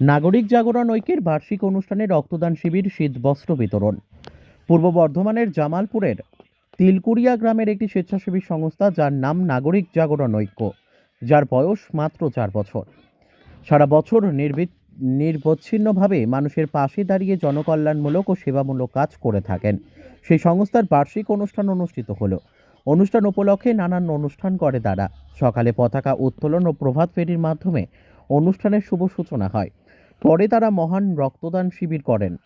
নাগরিক জাগরণ ঐক্যের বার্ষিক অনুষ্ঠানে রক্তদান শিবির শীতবস্ত্র বিতরণ। পূর্ব বর্ধমানের জামালপুরের তিলকুরিয়া গ্রামের একটি স্বেচ্ছাসেবী সংস্থা যার নাম নাগরিক জাগরণ ঐক্য, যার বয়স মাত্র চার বছর। সারা বছর নির্বি- নির্বচ্ছিন্নভাবে মানুষের পাশে দাঁড়িয়ে জনকল্যাণমূলক ও সেবামূলক কাজ করে থাকেন। সেই সংস্থার বার্ষিক অনুষ্ঠান অনুষ্ঠিত হলো। অনুষ্ঠান উপলক্ষে নানান অনুষ্ঠান করে তারা। সকালে পতাকা উত্তোলন ও প্রভাত ফেরির মাধ্যমে অনুষ্ঠানের শুভ সূচনা হয়। পরে তারা মহান রক্তদান শিবির করেন।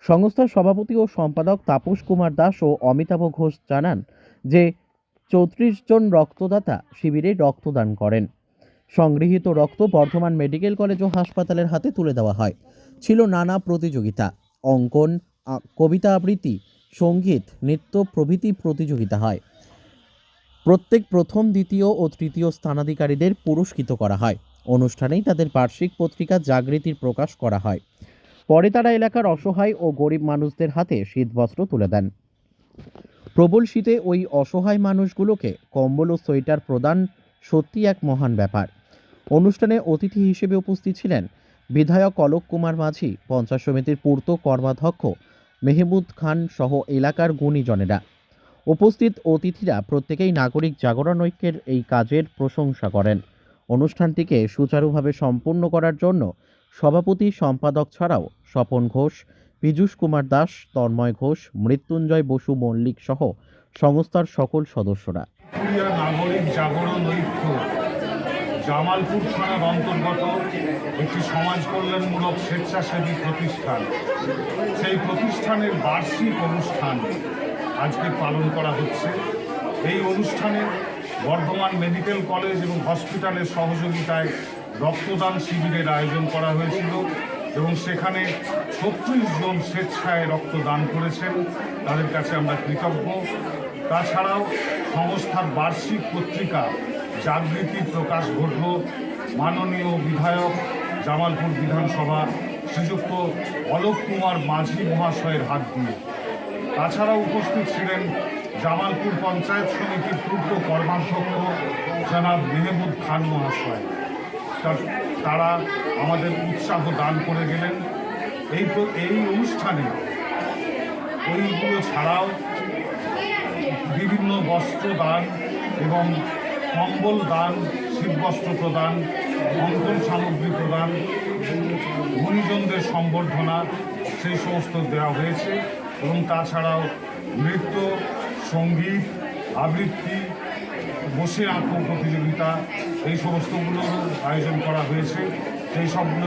সংস্থার সভাপতি ও সম্পাদক তাপস কুমার দাস ও অমিতাভ ঘোষ জানান যে, চৌত্রিশ জন রক্তদাতা শিবিরে রক্তদান করেন। সংগৃহীত রক্ত বর্ধমান মেডিকেল কলেজ ও হাসপাতালের হাতে তুলে দেওয়া হয়। ছিল নানা প্রতিযোগিতা, অঙ্কন কবিতা আবৃত্তি, সংগীত, নৃত্য প্রভৃতি প্রতিযোগিতা হয়। প্রত্যেক প্রথম, দ্বিতীয় ও তৃতীয় স্থানাধিকারীদের পুরস্কৃত করা হয়। অনুষ্ঠানেই তাদের বার্ষিক পত্রিকা জাগৃতির প্রকাশ করা হয়। পরে তারা এলাকার অসহায় ও গরিব মানুষদের হাতে শীতবস্ত্র তুলে দেন। প্রবল শীতে ওই অসহায় মানুষগুলোকে কম্বল ও সোয়েটার প্রদান সত্যি এক মহান ব্যাপার। অনুষ্ঠানে অতিথি হিসেবে উপস্থিত ছিলেন বিধায়ক অলোক কুমার মাঝি, পঞ্চায়েত সমিতির পূর্ত কর্মাধ্যক্ষ মেহমুদ খান সহ এলাকার গুণীজনেরা। উপস্থিত অতিথিরা প্রত্যেকেই নাগরিক জাগরণ ঐক্যের এই কাজের প্রশংসা করেন। অনুষ্ঠানটিকে সুচারুভাবে সম্পূর্ণ করার জন্য সভাপতি সম্পাদক ছাড়াও স্বপন ঘোষ, পীযূষ কুমার দাস, তন্ময় ঘোষ, মৃত্যুঞ্জয় বসু মল্লিক সহ সংস্থার সকল সদস্যরা। জামালপুর থানার অন্তর্গত একটি সমাজ কল্যাণমূলক স্বেচ্ছাসেবী প্রতিষ্ঠান। সেই প্রতিষ্ঠানের বার্ষিক অনুষ্ঠান আজকে পালন করা হচ্ছে। এই অনুষ্ঠানে বর্ধমান মেডিকেল কলেজ এবং হসপিটালের সহযোগিতায় রক্তদান শিবিরের আয়োজন করা হয়েছিল এবং সেখানে ছত্রিশ জন স্বেচ্ছায় রক্তদান করেছেন। তাদের কাছে আমরা কৃতজ্ঞ। তাছাড়াও সংস্থার বার্ষিক পত্রিকা জাগৃতি প্রকাশ ঘটল। মাননীয় বিধায়ক, জামালপুর বিধানসভা, শ্রীযুক্ত অলোক কুমার মাঝি মহাশয়ের হাত দিয়ে। তাছাড়াও উপস্থিত ছিলেন জামালপুর পঞ্চায়েত সমিতির পূর্ত কর্মাধ্যক্ষ জনাব মেহমুদ খান মহাশয়। তারা আমাদের উৎসাহ দান করে গেলেন। এই এই অনুষ্ঠানে ওইগুলো ছাড়াও বিভিন্ন বস্ত্র দান এবং কম্বল দান, শীতবস্ত্র প্রদান, অঙ্কন সামগ্রী প্রদান গুণীজনদের সম্বর্ধনা, সেই সমস্ত দেওয়া হয়েছে। এবং তাছাড়াও নৃত্য, সংগীত, আবৃত্তি, বসে আঁকো প্রতিযোগিতা এই সমস্তগুলোর আয়োজন করা হয়েছে। সেই সবগুলো